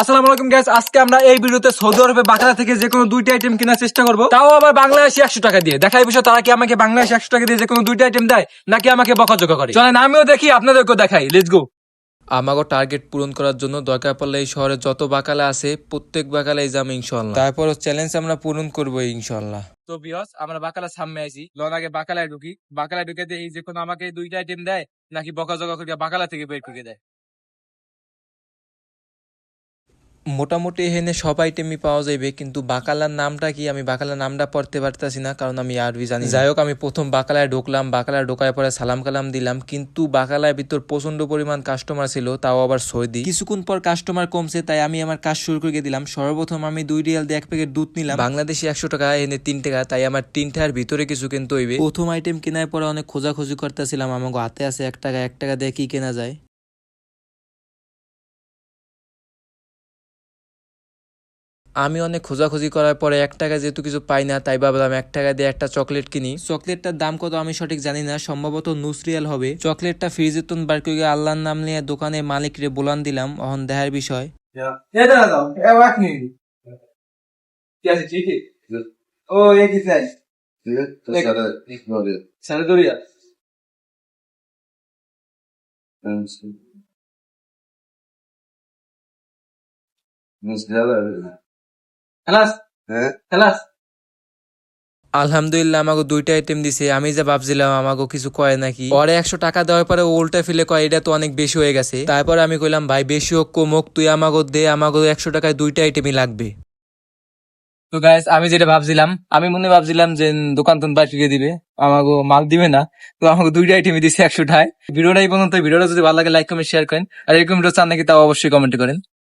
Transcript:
আসসালামু আলাইকুম গ্যাস আজকে আমরা এই ভিডিওতে সৌদি আরবে বাকালা থেকে যে কোনো দুইটা আইটেম কেনার চেষ্টা করব। তাও আবার বাংলাদেশি একশো টাকা দিয়ে। দেখাই বিষয় তারা কি আমাকে বাংলাদেশি একশো টাকা দিয়ে যে কোনো দুইটা আইটেম দেয় নাকি আমাকে বকাঝকা করে? চলেন আমিও দেখি আপনাদেরকেও দেখাই। লেটস গো আমাকে টার্গেট পূরণ করার জন্য দরকার পড়লে এই শহরে যত বাকালা আছে প্রত্যেক বাকালাই যাম ইনশাল্লাহ তারপর চ্যালেঞ্জ আমরা পূরণ করব ইনশাল্লাহ তো বিয়স আমরা বাকালা সামনে আছি লন আগে বাকালায় ঢুকি। বাকালায় ঢুকে এই যে কোনো আমাকে দুইটা আইটেম দেয় নাকি বকাঝকা করে বাকালা থেকে বের করে দেয়। মোটামুটি এখানে সব আইটেমই পাওয়া যাবে কিন্তু বাকালার নামটা কি? আমি বাকালার নামটা পড়তে পারতেছি না কারণ আমি আরবি জানি। যাই হোক আমি প্রথম বাকালায় ঢুকলাম বাকালায় ঢোকার পরে সালাম কালাম দিলাম কিন্তু বাকালার ভিতর প্রচণ্ড পরিমাণ কাস্টমার ছিল তাও আবার সৌদি কিছুক্ষণ পর কাস্টমার কমছে তাই আমি আমার কাজ শুরু করে দিলাম। সর্বপ্রথম আমি দুই রিয়াল দিয়ে এক প্যাকেট দুধ নিলাম। বাংলাদেশে একশো টাকা এনে তিন টাকা তাই আমার তিনটার ভিতরে কিছু কিনতে হইবে। প্রথম আইটেম কেনার পরে অনেক খোঁজাখুঁজি করতেছিলাম আমাকে হাতে আছে এক টাকা এক টাকা দিয়ে কি কেনা যায়? আমি অনেক খোঁজাখুঁজি করার পরে এক টাকা যেহেতু কিছু পাই না তাই ভাবলাম এক টাকা দিয়ে একটা চকলেট কিনি। চকলেটটার দাম কত আমি সঠিক জানি না সম্ভবত নুসরিয়াল হবে। চকলেটটা ফ্রিজে তুন বার করে আল্লাহর নাম নিয়ে দোকানে মালিক রে বলান দিলাম অহন দেহার বিষয়। এটা না দাও এ কি আছে ঠিক ও এই খালাস আলহামদুলিল্লাহ আমাকে দুইটা আইটেম দিছে। আমি যা ভাবছিলাম আমাকে কিছু কয় নাকি? পরে একশো টাকা দেওয়ার পরে উল্টা ফিলে কয় এটা তো অনেক বেশি হয়ে গেছে। তারপরে আমি কইলাম ভাই বেশি হোক কম হোক তুই আমাকে দে আমাকে একশো টাকায় দুইটা আইটেমই লাগবে। তো গাইস আমি যেটা ভাবছিলাম আমি মনে ভাবছিলাম যে দোকান তোন বাইর করে দিবে আমাকে মাল দিবে না তো আমাকে দুইটা আইটেমই দিছে একশো টাকায় ভিডিওটা এই পর্যন্ত ভিডিওটা যদি ভালো লাগে লাইক কমেন্ট শেয়ার করেন। আর এরকম ভিডিও চান নাকি তাও অবশ্যই কমেন্ট করেন।